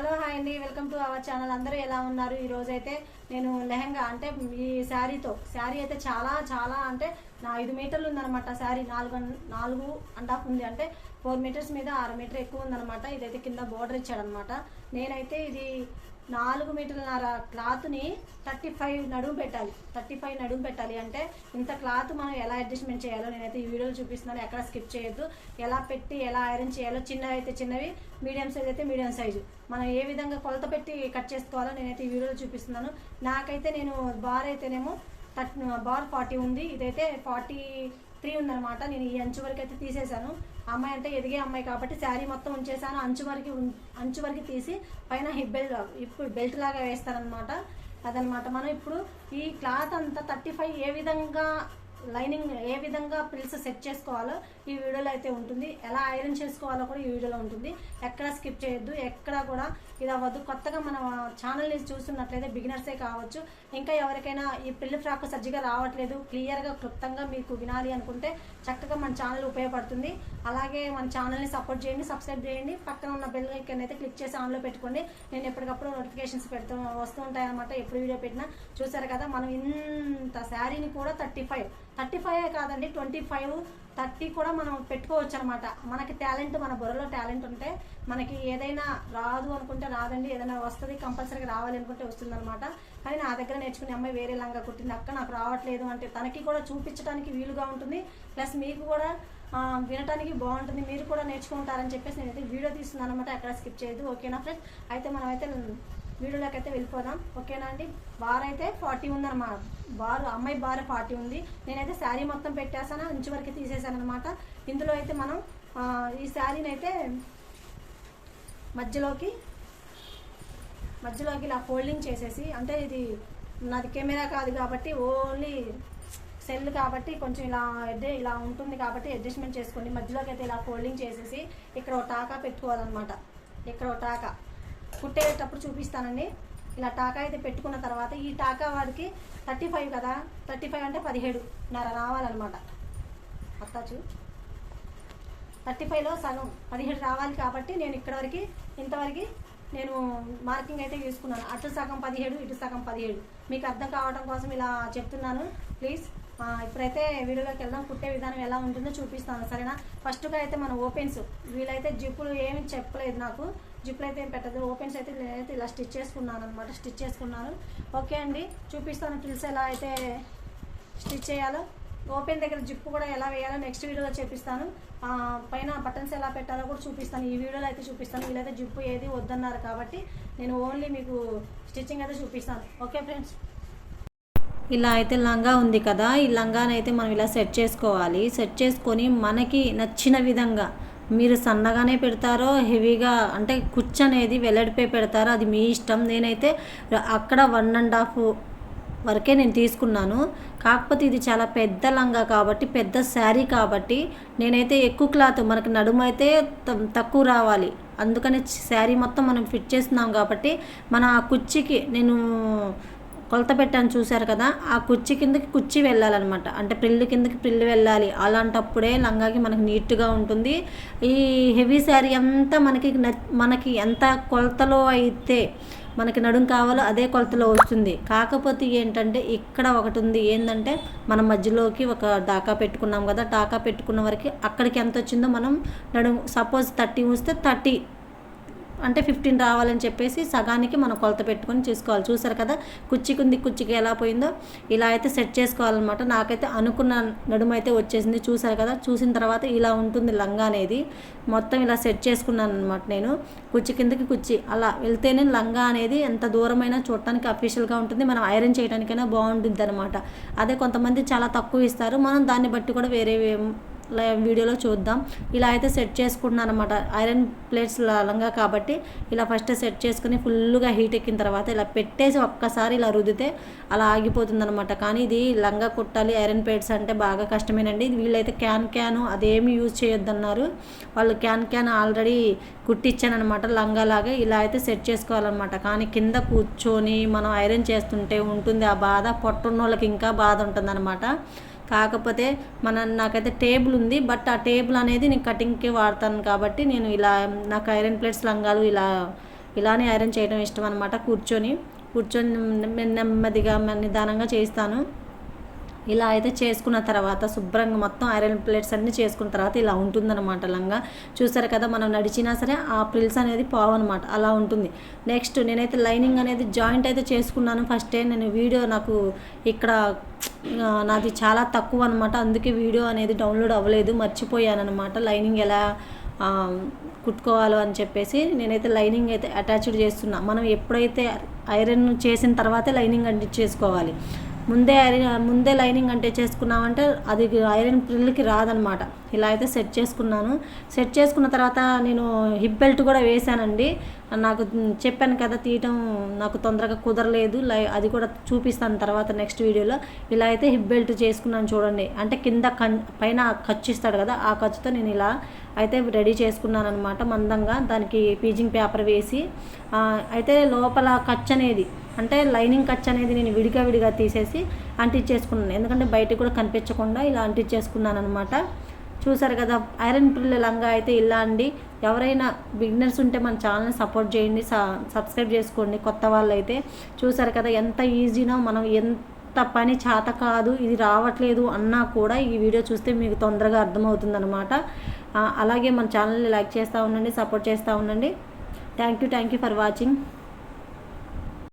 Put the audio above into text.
Hello hi అండి. Welcome to our channel. అందరూ ఎలా ఉన్నారు? ఈరోజు అయితే నేను లెహంగా అంటే ఈ శారీతో. శారీ అయితే చాలా చాలా అంటే నా ఐదు మీటర్లు ఉందన్నమాట శారీ. నాలుగు నాలుగు అండ్ హాఫ్ ఉంది. అంటే ఫోర్ మీటర్స్ మీద ఆరు మీటర్ ఎక్కువ ఉందన్నమాట. ఇదైతే కింద బోర్డర్ ఇచ్చాడనమాట నేనైతే ఇది నాలుగు మీటర్లన్నర క్లాత్ని థర్టీ ఫైవ్ నడుము పెట్టాలి. థర్టీ ఫైవ్ నడుము పెట్టాలి అంటే ఇంత క్లాత్ మనం ఎలా అడ్జస్ట్మెంట్ చేయాలో నేనైతే ఈ వీడియోలో చూపిస్తున్నాను. ఎక్కడ స్కిప్ చేయొద్దు. ఎలా పెట్టి ఎలా ఐరన్ చేయాలో చిన్నవి అయితే చిన్నవి మీడియం సైజ్ అయితే మీడియం సైజు. మనం ఏ విధంగా కొలత పెట్టి కట్ చేసుకోవాలో నేనైతే ఈ వీడియోలో చూపిస్తున్నాను. నాకైతే నేను బార్ అయితేనేమో థర్ట్ బార్ ఫార్టీ ఉంది. ఇదైతే ఫార్టీ త్రీ ఉందన్నమాట. నేను ఈ అంచు వరకు అయితే తీసేశాను. అమ్మాయి అంటే ఎదిగే అమ్మాయి కాబట్టి శారీ మొత్తం ఉంచేసాను అంచు వరకు అంచు వరకు తీసి పైన హిప్ బెల్ట్ ఇప్పుడు బెల్ట్ లాగా వేస్తారనమాట అదనమాట మనం ఇప్పుడు ఈ క్లాత్ అంతా థర్టీ ఫైవ్ ఏ విధంగా లైనింగ్ ఏ విధంగా పిల్స్ సెట్ చేసుకోవాలో ఈ వీడియోలో అయితే ఉంటుంది. ఎలా ఐరన్ చేసుకోవాలో కూడా ఈ వీడియోలో ఉంటుంది. ఎక్కడ స్కిప్ చేయొద్దు. ఎక్కడ కూడా ఇది అవ్వద్దు కొత్తగా మన ఛానల్ని చూస్తున్నట్లయితే బిగినర్సే కావచ్చు. ఇంకా ఎవరికైనా ఈ పిల్లి ఫ్రాక్ సజ్జిగా రావట్లేదు క్లియర్గా క్లుప్తంగా మీకు వినాలి అనుకుంటే చక్కగా మన ఛానల్ ఉపయోగపడుతుంది. అలాగే మన ఛానల్ని సపోర్ట్ చేయండి సబ్స్క్రైబ్ చేయండి. పక్కన ఉన్న బెల్ ఐకన్ అయితే క్లిక్ చేసి ఆన్లో పెట్టుకోండి. నేను ఎప్పటికప్పుడు నోటిఫికేషన్స్ పెడుతూ వస్తూ ఉంటాయన్నమాట ఎప్పుడు వీడియో పెట్టినా. చూసారు కదా మనం ఇంత శారీని కూడా థర్టీ ఫైవ్. థర్టీ ఫైవ్ కాదండి ట్వంటీ ఫైవ్ థర్టీ కూడా మనం పెట్టుకోవచ్చు అనమాట మనకి టాలెంట్ మన బుర్రలో టాలెంట్ ఉంటే మనకి ఏదైనా రాదు అనుకుంటే రాదండి ఏదైనా వస్తుంది కంపల్సరీగా రావాలి అనుకుంటే వస్తుంది అనమాట కానీ నా దగ్గర నేర్చుకునే అమ్మాయి వేరే లంగా కుట్టింది అక్క నాకు రావట్లేదు అంటే తనకి కూడా చూపించడానికి వీలుగా ఉంటుంది. ప్లస్ మీకు కూడా వినటానికి బాగుంటుంది. మీరు కూడా నేర్చుకుంటారని చెప్పేసి నేనైతే వీడియో తీస్తున్నాను అనమాట ఎక్కడ స్కిప్ చేయదు ఓకేనా ఫ్రెండ్స్? అయితే మనమైతే వీడియోలోకి అయితే వెళ్ళిపోదాం. ఓకేనా అండి? బార్ అయితే ఫార్టీ ఉందన్నమాట బార్ అమ్మాయి బార్ పార్టీ ఉంది. నేనైతే శారీ మొత్తం పెట్టేసాను ఇంచు వరకు తీసేసాను అనమాట ఇందులో అయితే మనం ఈ శారీని అయితే మధ్యలోకి మధ్యలోకి ఇలా ఫోల్డింగ్ చేసేసి అంటే ఇది నాది కెమెరా కాదు కాబట్టి ఓన్లీ సెల్ కాబట్టి కొంచెం ఇలా ఎడ్డే ఇలా ఉంటుంది కాబట్టి అడ్జస్ట్మెంట్ చేసుకోండి. మధ్యలోకి అయితే ఇలా ఫోల్డింగ్ చేసేసి ఇక్కడ ఒక టాకా పెట్టుకోవాలన్నమాట. ఇక్కడ ఒక టాకా. కుట్టేటప్పుడు చూపిస్తానండి. ఇలా టాకా అయితే పెట్టుకున్న తర్వాత ఈ టాకా వాడికి థర్టీ ఫైవ్ కదా థర్టీ ఫైవ్ అంటే పదిహేడు నర రావాలన్నమాట. అత్తాచు థర్టీ ఫైవ్లో సగం పదిహేడు రావాలి కాబట్టి నేను ఇక్కడ వరకు ఇంతవరకు నేను మార్కింగ్ అయితే తీసుకున్నాను. అటు సగం పదిహేడు ఇటు సగం పదిహేడు. మీకు అర్థం కావడం కోసం ఇలా చెప్తున్నాను. ప్లీజ్. ఇప్పుడైతే వీడియోలోకి వెళ్దాం. కుట్టే విధానం ఎలా ఉంటుందో చూపిస్తాను సరేనా? ఫస్ట్గా అయితే మన ఓపెన్స్ వీళ్ళైతే జిప్పులు ఏమి చెప్పలేదు నాకు. జిప్పులు అయితే ఏం పెట్టదు ఓపెన్స్ అయితే నేనైతే ఇలా స్టిచ్ చేసుకున్నాను అనమాట స్టిచ్ చేసుకున్నాను. ఓకే అండి. చూపిస్తాను పిల్స్ ఎలా అయితే స్టిచ్ చేయాలో. ఓపెన్ దగ్గర జిప్పు కూడా ఎలా వేయాలో నెక్స్ట్ వీడియోలో చూపిస్తాను పైన బటన్స్ ఎలా పెట్టాలో కూడా చూపిస్తాను. ఈ వీడియోలో అయితే చూపిస్తాను. వీళ్ళైతే జిప్పు ఏది వద్దన్నారు కాబట్టి నేను ఓన్లీ మీకు స్టిచ్చింగ్ అయితే చూపిస్తాను. ఓకే ఫ్రెండ్స్ ఇలా అయితే లంగా ఉంది కదా ఈ లంగాని అయితే మనం ఇలా సెట్ చేసుకోవాలి. సెట్ చేసుకొని మనకి నచ్చిన విధంగా మీరు సన్నగానే పెడతారో హెవీగా అంటే కుచ్చు అనేది వెల్లడిపై పెడతారో అది మీ ఇష్టం. నేనైతే అక్కడ వన్ అండ్ హాఫ్ వరకే నేను తీసుకున్నాను. కాకపోతే ఇది చాలా పెద్ద లంగా కాబట్టి పెద్ద శారీ కాబట్టి నేనైతే ఎక్కువ క్లాత్ మనకు నడుము అయితే త- తక్కువ రావాలి. అందుకని శారీ మొత్తం మనం ఫిట్ చేస్తున్నాం కాబట్టి మన ఆ కుర్చీకి నేను కొలత పెట్టాను చూశారు కదా ఆ కుర్చీ కిందకి కుర్చీ వెళ్ళాలన్నమాట. అంటే ప్రిల్లు కిందకి ప్రిల్లు వెళ్ళాలి. అలాంటప్పుడే లంగాకి మనకి నీట్గా ఉంటుంది. ఈ హెవీ శారీ అంతా మనకి న- మనకి ఎంత కొలతలో అయితే మనకి నడుం కావాలో అదే కొలతలో వస్తుంది. కాకపోతే ఏంటంటే ఇక్కడ ఒకటి ఉంది. ఏంటంటే మన మధ్యలోకి ఒక డాకా పెట్టుకున్నాం కదా డాకా పెట్టుకున్న వరకు అక్కడికి ఎంత వచ్చిందో మనం నడుం సపోజ్ థర్టీ ఉంచితే థర్టీ అంటే ఫిఫ్టీన్ రావాలని చెప్పేసి సగానికి మనం కొలత పెట్టుకొని చూసుకోవాలి. చూసారు కదా? కుచ్చికి ఉంది కుర్చీకి ఎలా పోయిందో? ఇలా అయితే సెట్ చేసుకోవాలన్నమాట. నాకైతే అనుకున్న నడుము అయితే వచ్చేసింది. చూసారు కదా? చూసిన తర్వాత ఇలా ఉంటుంది లంగా అనేది. మొత్తం ఇలా సెట్ చేసుకున్నాను అనమాట నేను. కుచ్చి కిందకి కుచ్చి. అలా వెళ్తేనే లంగా అనేది ఎంత దూరమైనా చూడటానికి అఫీషియల్గా ఉంటుంది. మనం ఐరన్ చేయడానికైనా బాగుంటుంది అనమాట అదే కొంతమంది చాలా తక్కువ ఇస్తారు. మనం దాన్ని బట్టి కూడా వేరే వీడియోలో చూద్దాం. ఇలా అయితే సెట్ చేసుకుంటున్నాను అనమాట ఐరన్ ప్లేట్స్ లంగా కాబట్టి ఇలా ఫస్ట్ సెట్ చేసుకుని ఫుల్గా హీట్ ఎక్కిన తర్వాత ఇలా పెట్టేసి ఒక్కసారి ఇలా రుద్దితే అలా ఆగిపోతుంది అనమాట కానీ ఇది లంగా కుట్టాలి ఐరన్ ప్లేట్స్ అంటే బాగా కష్టమేనండి. వీళ్ళైతే క్యాన్ క్యాన్ అదేమి యూజ్ చేయొద్దన్నారు. వాళ్ళు క్యాన్ క్యాన్ ఆల్రెడీ కుట్టించానమాట లంగా లాగా ఇలా అయితే సెట్ చేసుకోవాలన్నమాట. కానీ కింద కూర్చొని మనం ఐరన్ చేస్తుంటే ఉంటుంది ఆ బాధ. పొట్టున్న వాళ్ళకి ఇంకా బాధ ఉంటుంది కాకపోతే మన నాకైతే టేబుల్ ఉంది బట్ ఆ టేబుల్ అనేది నేను కటింగ్కి వాడతాను కాబట్టి నేను ఇలా నాకు ఐరన్ ప్లేట్స్ లంగాలు ఇలా ఇలానే ఐరన్ చేయడం ఇష్టం అనమాట కూర్చొని కూర్చొని నెమ్మదిగా నిదానంగా చేస్తాను ఇలా అయితే చేసుకున్న తర్వాత శుభ్రంగా మొత్తం ఐరన్ ప్లేట్స్ అన్నీ చేసుకున్న తర్వాత ఇలా ఉంటుందన్నమాట లంగా. చూసారు కదా మనం నడిచినా సరే ఆ ప్రిల్స్ అనేది పోవన్నమాట అలా ఉంటుంది. నెక్స్ట్ నేనైతే లైనింగ్ అనేది జాయింట్ అయితే చేసుకున్నాను. ఫస్ట్ నేను వీడియో నాకు ఇక్కడ నాది చాలా తక్కువ అనమాట అందుకే వీడియో అనేది డౌన్లోడ్ అవ్వలేదు మర్చిపోయాను అనమాట లైనింగ్ ఎలా కుట్టుకోవాలో అని చెప్పేసి నేనైతే లైనింగ్ అయితే అటాచ్డ్ చేస్తున్నా. మనం ఎప్పుడైతే ఐరన్ చేసిన తర్వాతే లైనింగ్ అంటే చేసుకోవాలి. ముందే ఐరన్ ముందే లైనింగ్ అంటే చేసుకున్నామంటే అది ఐరన్ ప్రిల్కి రాదనమాట ఇలా అయితే సెట్ చేసుకున్నాను. సెట్ చేసుకున్న తర్వాత నేను హిప్ బెల్ట్ కూడా వేశానండి. నాకు చెప్పాను కదా తీయటం నాకు తొందరగా కుదరలేదు. లై అది కూడా చూపిస్తాను తర్వాత నెక్స్ట్ వీడియోలో. ఇలా అయితే హిప్ బెల్ట్ చేసుకున్నాను చూడండి. అంటే కింద కన్ పైన ఖర్చు ఇస్తాడు కదా ఆ ఖర్చుతో నేను ఇలా అయితే రెడీ చేసుకున్నాను అనమాట మందంగా. దానికి పీజింగ్ పేపర్ వేసి అయితే లోపల ఖర్చు అనేది అంటే లైనింగ్ ఖర్చు అనేది నేను విడిగా విడిగా తీసేసి అంటించేసుకున్నాను ఎందుకంటే బయటకు కూడా కనిపించకుండా ఇలా అంటించేసుకున్నాను అనమాట చూసారు కదా ఐరన్ పిల్ల లంగా అయితే ఇలా అండి. ఎవరైనా బిగినర్స్ ఉంటే మన ఛానల్ని సపోర్ట్ చేయండి స- సబ్స్క్రైబ్ చేసుకోండి కొత్త వాళ్ళు అయితే చూసారు కదా ఎంత ఈజీనో మనం ఎంత పని చేత కాదు ఇది రావట్లేదు అన్నా కూడా ఈ వీడియో చూస్తే మీకు తొందరగా అర్థమవుతుంది అనమాట అలాగే మన ఛానల్ని లైక్ చేస్తూ ఉండండి సపోర్ట్ చేస్తూ ఉండండి. Thank you thank you for watching